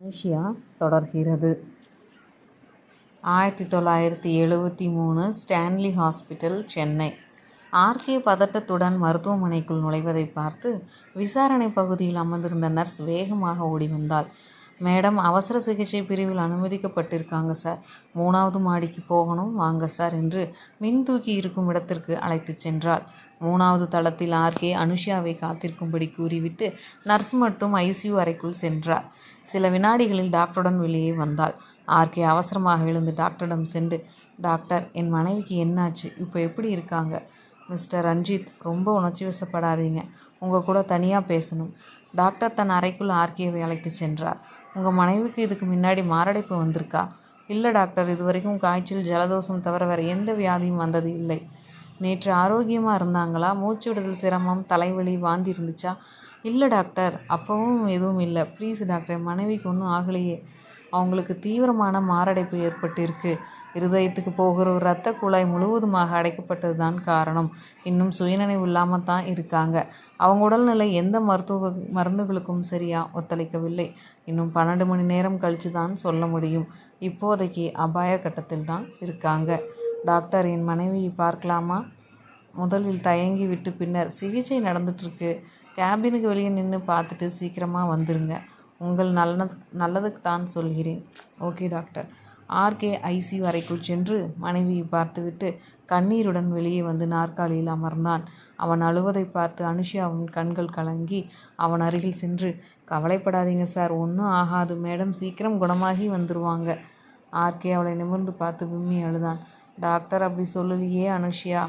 Malaysia தொடர்கிறது. ஆயிரத்தி தொள்ளாயிரத்தி எழுபத்தி மூணு Stanley hospital Chennai. R K பதட்டத்துடன் மருத்துவமனைக்குள் நுழைவதை பார்த்து விசாரணை பகுதியில் அமர்ந்திருந்த நர்ஸ் வேகமாக ஓடி வந்தாள். மேடம் அவசர சிகிச்சை பிரிவில் அனுமதிக்கப்பட்டிருக்காங்க சார். மூணாவது மாடிக்கு போகணும் வாங்க சார் என்று மின் தூக்கி இருக்கும் இடத்திற்கு அழைத்துச் சென்றாள். மூணாவது தளத்தில் ஆர்கே அனுஷாவை காத்திருக்கும்படி கூறிவிட்டு நர்ஸ் மட்டும் ஐசியூ அறைக்குள் சென்றார். சில வினாடிகளில் டாக்டருடன் வெளியே வந்தாள். ஆர்கே அவசரமாக எழுந்து டாக்டரிடம் சென்று டாக்டர் என் மனைவிக்கு என்னாச்சு? இப்போ எப்படி இருக்காங்க? மிஸ்டர் ரஞ்சித் ரொம்ப உணர்ச்சி வசப்படாதீங்க. உங்கள் கூட தனியாக பேசணும். டாக்டர் தன் அறைக்குள் ஆர்கேவை அழைத்து சென்றார். உங்கள் மனைவிக்கு இதுக்கு முன்னாடி மாரடைப்பு வந்திருக்கா? இல்லை டாக்டர் இது வரைக்கும் காய்ச்சல் ஜலதோஷம் தவிர வேறு எந்த வியாதியும் வந்தது இல்லை. நேற்று ஆரோக்கியமாக இருந்தாங்களா? மூச்சு விடுதல் சிரமம் தலைவலி வாந்தி இருந்துச்சா? இல்லை டாக்டர் அப்போவும் எதுவும் இல்லை. ப்ளீஸ் டாக்டர் மனைவிக்கு ஒன்றும் ஆகலையே. அவங்களுக்கு தீவிரமான மாரடைப்பு ஏற்பட்டிருக்கு. இருதயத்துக்கு போகிற ஒரு இரத்த குழாய் முழுவதுமாக அடைக்கப்பட்டது தான் காரணம். இன்னும் சுயநினைவு இல்லாமல் தான் இருக்காங்க. அவங்க உடல்நிலை எந்த மருத்துவ மருந்துகளுக்கும் சரியாக ஒத்துழைக்கவில்லை. இன்னும் பன்னெண்டு மணி நேரம் கழித்து தான் சொல்ல முடியும். இப்போதைக்கு அபாய கட்டத்தில் தான் இருக்காங்க. டாக்டர் என் மனைவியை பார்க்கலாமா? முதலில் தயங்கி விட்டு பின்னர் சிகிச்சை நடந்துட்டுருக்கு. கேபினுக்கு வெளியே நின்று பார்த்துட்டு சீக்கிரமாக வந்துடுங்க உங்கள் நல்லது நல்லதுக்கு தான் சொல்கிறேன். Okay doctor. ஆர்கே ஐசி அறைக்குள் சென்று மனைவியை பார்த்துவிட்டு கண்ணீருடன் வெளியே வந்து நாற்காலியில் அமர்ந்தான். அவன் அழுவதை பார்த்து அனுஷியாவின் கண்கள் கலங்கி அவன் அருகில் சென்று கவலைப்படாதீங்க சார் ஒன்றும் ஆகாது. மேடம் சீக்கிரம் குணமாகி வந்துடுவாங்க ஆர்கே அவளை நிமிர்ந்து பார்த்து விம்மி அழுதான். டாக்டர் அப்படி சொல்லலையே அனுஷியா.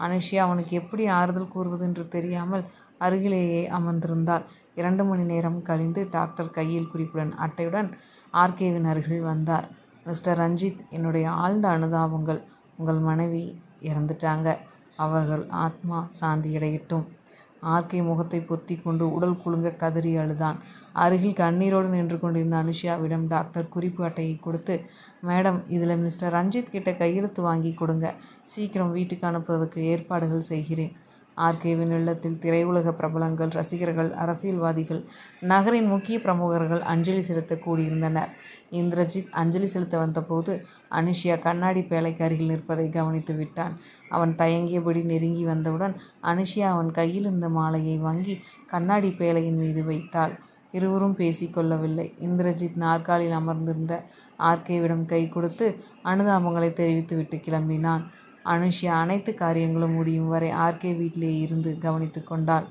அனுஷியா அவனுக்கு எப்படி ஆறுதல் கூறுவது என்று தெரியாமல் அருகிலேயே அமர்ந்திருந்தாள். இரண்டு மணி நேரம் கழிந்து டாக்டர் கையில் குறிப்புடன் அட்டையுடன் ஆர்கேவின் அருகில் வந்தார். மிஸ்டர் ரஞ்சித் என்னுடைய ஆழ்ந்த அனுதாபங்கள் உங்கள் மனைவி இறந்துட்டாங்க. அவர்கள் ஆத்மா சாந்தியடையட்டும். ஆர்கே முகத்தை பொத்தி கொண்டு உடல் குலுங்க கதறி அழுதான். அருகில் கண்ணீரோடு நின்று கொண்டிருந்த அனுஷியாவிடம் டாக்டர் குறிப்பு அட்டையை கொடுத்து மேடம் இதில் மிஸ்டர் ரஞ்சித் கிட்ட கையெழுத்து வாங்கி கொடுங்க. சீக்கிரம் வீட்டுக்கு அனுப்புவதற்கு ஏற்பாடுகள் செய்கிறேன். ஆர்கேவின் இல்லத்தில் திரையுலக பிரபலங்கள் ரசிகர்கள் அரசியல்வாதிகள் நகரின் முக்கிய பிரமுகர்கள் அஞ்சலி செலுத்த கூடியிருந்தனர். இந்திரஜித் அஞ்சலி செலுத்த வந்தபோது அனுஷியா கண்ணாடி பேழைக்கு அருகில் நிற்பதை கவனித்து விட்டான். அவன் தயங்கியபடி நெருங்கி வந்தவுடன் அனுஷியா அவன் கையில் இருந்த மாலையை வாங்கி கண்ணாடி பேழையின் மீது வைத்தாள். இருவரும் பேசிக்கொள்ளவில்லை இந்திரஜித் நாற்காலில் அமர்ந்திருந்த ஆர்கேவிடம் கை கொடுத்து அனுதாபங்களை தெரிவித்துவிட்டு கிளம்பினான். அனுஷியா அனைத்து காரியங்களும் முடியும் வரை ஆர்கே வீட்டிலே இருந்து கவனித்து கொண்டாள்.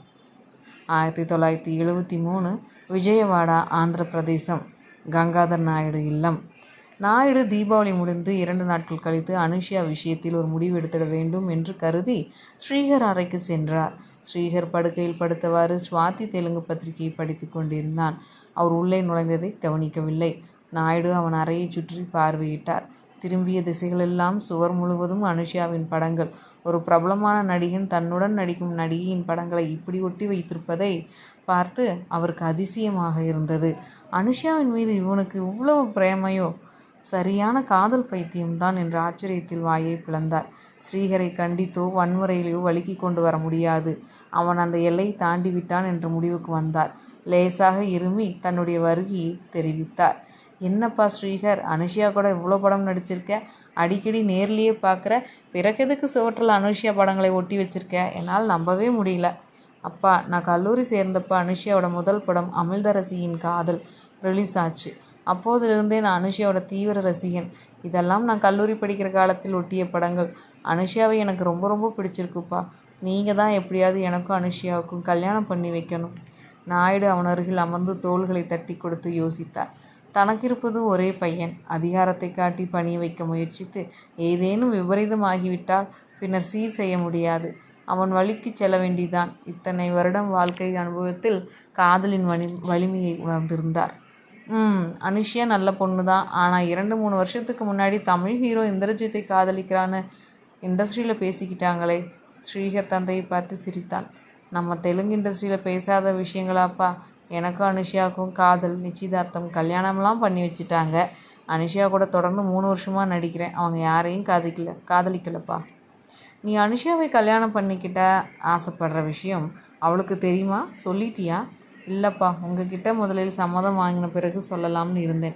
ஆயிரத்தி தொள்ளாயிரத்தி எழுபத்தி மூணு விஜயவாடா ஆந்திர பிரதேசம். கங்காதர் நாயுடு இல்லம். நாயுடு தீபாவளி முடிந்து இரண்டு நாட்கள் கழித்து அனுஷியா விஷயத்தில் ஒரு முடிவு எடுத்துட வேண்டும் என்று கருதி ஸ்ரீகர் அறைக்கு சென்றார். ஸ்ரீகர் படுக்கையில் படுத்தவாறு சுவாதி தெலுங்கு பத்திரிகையை படித்து கொண்டிருந்தான். அவர் உள்ளே நுழைந்ததை கவனிக்கவில்லை. நாயுடு அவன் அறையை சுற்றி பார்வையிட்டார். திரும்பிய திசைகளெல்லாம் சுவர் முழுவதும் அனுஷியாவின் படங்கள். ஒரு பிரபலமான நடிகன் தன்னுடன் நடிக்கும் நடிகையின் படங்களை இப்படி ஒட்டி வைத்திருப்பதை பார்த்து அவருக்கு அதிசயமாக இருந்தது. அனுஷியாவின் மீது இவனுக்கு இவ்வளவு பிரேமையோ சரியான காதல் பைத்தியம்தான் என்ற ஆச்சரியத்தில் வாயை பிளந்தார். ஸ்ரீஹரை கண்டித்தோ வன்முறையிலோ வலுக்கி கொண்டு வர முடியாது. அவன் அந்த எல்லை தாண்டி விட்டான் என்ற முடிவுக்கு வந்தார். லேசாக இருமி தன்னுடைய வருகையை தெரிவித்தார். என்னப்பா ஸ்ரீகர்? அனுஷியா கூட இவ்வளோ படம் நடிச்சிருக்க? அடிக்கடி நேர்லேயே பார்க்குற பிறகு எதுக்கு சுவற்றில் அனுஷியா படங்களை ஒட்டி வச்சுருக்க? என்னால் நம்பவே முடியல. அப்பா நான் கல்லூரி சேர்ந்தப்ப அனுஷியாவோட முதல் படம் அமிழ்தரசியின் காதல் ரிலீஸ் ஆச்சு. அப்போதிலிருந்தே நான் அனுஷியாவோட தீவிர ரசிகன். இதெல்லாம் நான் கல்லூரி படிக்கிற காலத்தில் ஒட்டிய படங்கள். அனுஷியாவை எனக்கு ரொம்ப ரொம்ப பிடிச்சிருக்குப்பா. நீங்கள் தான் எப்படியாவது எனக்கும் அனுஷியாவுக்கும் கல்யாணம் பண்ணி வைக்கணும். நாயுடு அவன் அருகில் அமர்ந்து தோள்களை தட்டி கொடுத்து யோசித்தார். தனக்கிருப்பது ஒரே பையன். அதிகாரத்தை காட்டி பணிய வைக்க முயற்சித்து ஏதேனும் விபரீதமாகிவிட்டால் பின்னர் சீர் செய்ய முடியாது. அவன் வழிக்கு செல்ல வேண்டிதான். இத்தனை வருடம் வாழ்க்கை அனுபவத்தில் காதலின் வலி வலிமையை உணர்ந்திருந்தார். ம் அனுஷியா நல்ல பொண்ணு தான் ஆனால் இரண்டு மூணு வருஷத்துக்கு முன்னாடி தமிழ் ஹீரோ இந்திரஜித்தை காதலிக்கிறான்னு இண்டஸ்ட்ரியில் பேசிக்கிட்டாங்களே. ஸ்ரீகர் தந்தையை பார்த்து சிரித்தான் நம்ம தெலுங்கு இண்டஸ்ட்ரியில் பேசாத விஷயங்களாப்பா எனக்கும் அனுஷியாவுக்கும் காதல் நிச்சயதார்த்தம் கல்யாணம்லாம் பண்ணி வச்சுட்டாங்க. அனுஷியா கூட தொடர்ந்து மூணு வருஷமாக நடிக்கிறேன். அவங்க யாரையும் காதலிக்கல காதலிக்கலப்பா. நீ அனுஷியாவை கல்யாணம் பண்ணிக்கிட்ட ஆசைப்படுற விஷயம் அவளுக்கு தெரியுமா? சொல்லிட்டியா? இல்லைப்பா உங்ககிட்ட முதலில் சம்மதம் வாங்கின பிறகு சொல்லலாம்னு இருந்தேன்.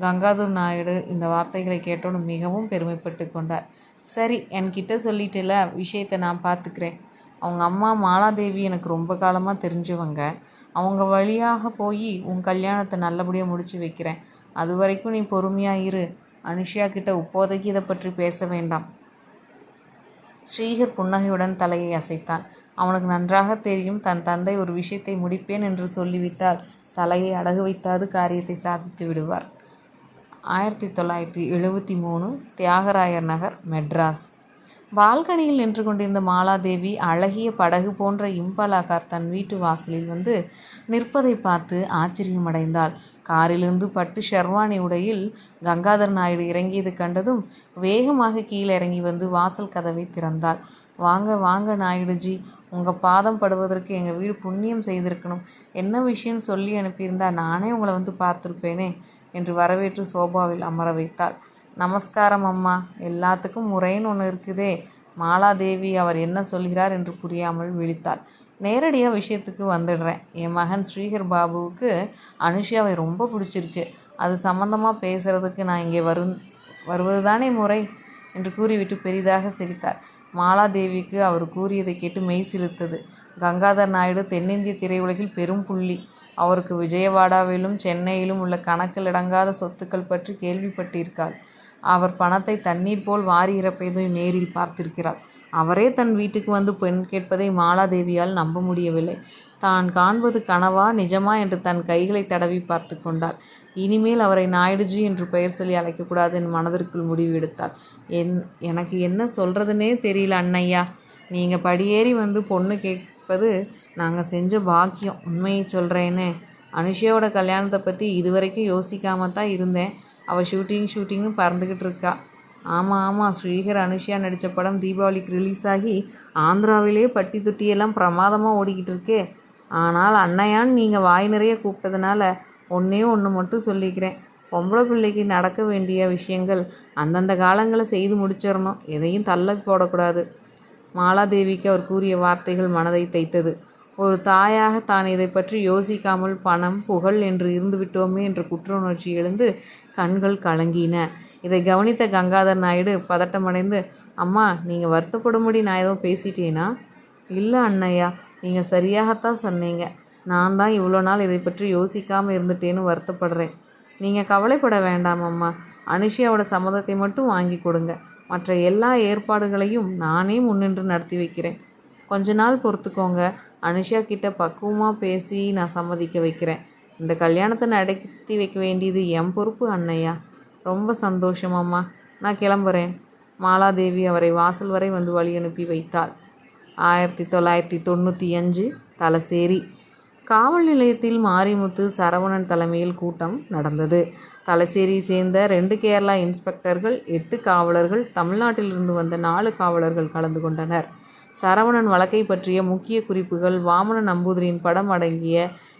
கங்காதூர் நாயுடு இந்த வார்த்தைகளை கேட்டோடு மிகவும் பெருமைப்பட்டு கொண்டார். சரி என்கிட்ட சொல்லிட்டல விஷயத்தை நான் பார்த்துக்கிறேன். அவங்க அம்மா மாலாதேவி எனக்கு ரொம்ப காலமாக தெரிஞ்சவங்க. அவங்க வழியாக போய் உன் கல்யாணத்தை நல்லபடியாக முடிச்சு வைக்கிறேன். அது வரைக்கும் நீ பொறுமையாக இரு. அனுஷியா கிட்ட இப்போதைக்கு இதை பற்றி பேச வேண்டாம். ஸ்ரீகர் புன்னகையுடன் தலையை அசைத்தான். அவனுக்கு நன்றாக தெரியும் தன் தந்தை ஒரு விஷயத்தை முடிப்பேன் என்று சொல்லிவிட்டால் தலையை அடகு வைத்தாது காரியத்தை சாதித்து விடுவார். ஆயிரத்தி தொள்ளாயிரத்தி எழுபத்தி மூணு தியாகராயர் நகர் மெட்ராஸ். பால்கனியில் நின்று கொண்டிருந்த மாலாதேவி அழகிய படகு போன்ற இம்பலாகார் தன் வீட்டு வாசலில் வந்து நிற்பதை பார்த்து ஆச்சரியமடைந்தாள். காரிலிருந்து பட்டு ஷெர்வானி உடையில் கங்காதர் நாயுடு இறங்கியது கண்டதும் வேகமாக கீழே இறங்கி வந்து வாசல் கதவை திறந்தாள். வாங்க வாங்க நாயுடுஜி. உங்கள் பாதம் படுவதற்கு எங்கள் வீடு புண்ணியம் செய்திருக்கணும். என்ன விஷயம் சொல்லி அனுப்பியிருந்தா நானே உங்களை வந்து பார்த்துருப்பேனே என்று வரவேற்று சோபாவில் அமர வைத்தாள். நமஸ்காரம் அம்மா. எல்லாத்துக்கும் முறைன்னு ஒன்று இருக்குதே. மாலாதேவி அவர் என்ன சொல்கிறார் என்று புரியாமல் விழித்தாள். நேரடியாக விஷயத்துக்கு வந்துடுறேன். என் மகன் ஸ்ரீகர் பாபுவுக்கு அனுஷியாவை ரொம்ப பிடிச்சிருக்கு. அது சம்மந்தமாக பேசுகிறதுக்கு நான் இங்கே வரும் வருவது தானே முறை? என்று கூறிவிட்டு பெரிதாக சிரித்தார் மாலாதேவிக்கு அவர் கூறியதை கேட்டு மெய் சிலுத்தது கங்காதர் நாயுடு தென்னிந்திய திரையுலகில் பெரும் புள்ளி. அவருக்கு விஜயவாடாவிலும் சென்னையிலும் உள்ள கணக்கில் அடங்காத சொத்துக்கள் பற்றி கேள்விப்பட்டிருக்காள். அவர் பணத்தை தண்ணீர் போல் வாரி இறப்பதை நேரில் பார்த்திருக்கிறார். அவரே தன் வீட்டுக்கு வந்து பெண் கேட்பதை மாலாதேவியால் நம்ப முடியவில்லை. தான் காண்பது கனவா நிஜமா என்று தன் கைகளை தடவி பார்த்து கொண்டார். இனிமேல் அவரை நாயுடுஜி என்று பெயர் சொல்லி அழைக்கக்கூடாது என் மனதிற்குள் முடிவு எடுத்தார். என் எனக்கு என்ன சொல்கிறதுனே தெரியல அண்ணையா நீங்கள் படியேறி வந்து பொண்ணு கேட்பது நாங்கள் செஞ்ச பாக்கியம். உண்மையை சொல்கிறேனே அனுஷியாவோட கல்யாணத்தை பற்றி இதுவரைக்கும் யோசிக்காம தான் இருந்தேன். அவள் ஷூட்டிங் ஷூட்டிங்னு பறந்துக்கிட்டு இருக்கா. ஆமாம் ஆமாம் ஸ்ரீகர் அனுஷியா நடித்த படம் தீபாவளிக்கு ரிலீஸ் ஆகி ஆந்திராவிலேயே பட்டி தொட்டியெல்லாம் பிரமாதமாக ஓடிக்கிட்டு இருக்கே. ஆனால் அண்ணையான்னு நீங்கள் வாய் நிறைய கூப்பிட்டதுனால ஒன்றே ஒன்று மட்டும் சொல்லிக்கிறேன். பொம்பளை பிள்ளைக்கு நடக்க வேண்டிய விஷயங்கள் அந்தந்த காலங்களில் செய்து முடிச்சிடணும். எதையும் தள்ள போடக்கூடாது. மாலாதேவிக்கு அவர் கூறிய வார்த்தைகள் மனதை தைத்தது. ஒரு தாயாக தான் இதை பற்றி யோசிக்காமல் பணம் புகழ் என்று இருந்துவிட்டோமே என்ற குற்ற உணர்ச்சி எழுந்து கண்கள் கலங்கின. இதை கவனித்த கங்காதர் நாயுடு பதட்டமடைந்து அம்மா நீங்கள் வருத்தப்படும்படி நான் ஏதோ பேசிட்டேனா? இல்லை அண்ணையா நீங்கள் சரியாகத்தான் சொன்னீங்க. நான் தான் இவ்வளோ நாள் இதை பற்றி யோசிக்காமல் இருந்துட்டேன்னு வருத்தப்படுறேன். நீங்கள் கவலைப்பட வேண்டாம் அம்மா. அனுஷியாவோட சம்மதத்தை மட்டும் வாங்கி கொடுங்க. மற்ற எல்லா ஏற்பாடுகளையும் நானே முன்னின்று நடத்தி வைக்கிறேன். கொஞ்ச நாள் பொறுத்துக்கோங்க. அனுஷா கிட்ட பக்குவமாக பேசி நான் சம்மதிக்க வைக்கிறேன். இந்த கல்யாணத்தை நடத்தி வைக்க வேண்டியது என் பொறுப்பு அண்ணையா ரொம்ப சந்தோஷமாம்மா நான் கிளம்புறேன். மாலாதேவி அவரை வாசல் வரை வந்து வழி அனுப்பி வைத்தாள். ஆயிரத்தி தொள்ளாயிரத்தி தொண்ணூற்றி அஞ்சு தலசேரி. காவல் நிலையத்தில் மாரிமுத்து சரவணன் தலைமையில் கூட்டம் நடந்தது. தலசேரியை சேர்ந்த ரெண்டு கேரளா இன்ஸ்பெக்டர்கள் எட்டு காவலர்கள் தமிழ்நாட்டிலிருந்து வந்த நாலு காவலர்கள் கலந்து கொண்டனர். சரவணன் வழக்கை பற்றிய முக்கிய குறிப்புகள் வாமன நம்பூதிரியின் படம் அடங்கிய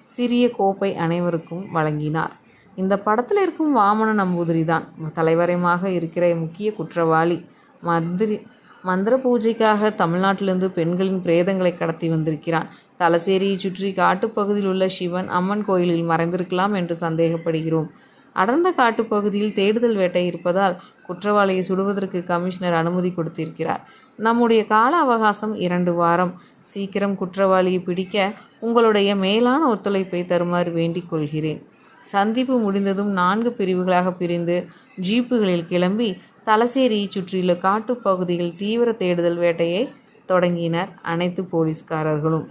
சிறிய கோப்பை அனைவருக்கும் வழங்கினார். இந்த படத்தில் இருக்கும் வாமன நம்பூதிரி தான் தலைவரையமாக இருக்கிற முக்கிய குற்றவாளி. மந்திரி மந்திர பூஜைக்காக தமிழ்நாட்டிலிருந்து பெண்களின் பிரேதங்களை கடத்தி வந்திருக்கிறான். தலசேரியை சுற்றி காட்டுப்பகுதியில் உள்ள சிவன் அம்மன் கோயிலில் மறைந்திருக்கலாம் என்று சந்தேகப்படுகிறோம். அடர்ந்த காட்டுப்பகுதியில் தேடுதல் வேட்டை இருப்பதால் குற்றவாளியை சுடுவதற்கு கமிஷனர் அனுமதி கொடுத்திருக்கிறார். நம்முடைய கால அவகாசம் இரண்டு வாரம். சீக்கிரம் குற்றவாளியை பிடிக்க உங்களுடைய மேலான ஒத்துழைப்பை தருமாறு வேண்டிக் கொள்கிறேன். சந்திப்பு முடிந்ததும் நான்கு பிரிவுகளாக பிரிந்து ஜீப்புகளில் கிளம்பி தலசேரியை சுற்றியுள்ள காட்டுப்பகுதியில் தீவிர தேடுதல் வேட்டையை தொடங்கினர் அனைத்து போலீஸ்காரர்களும்.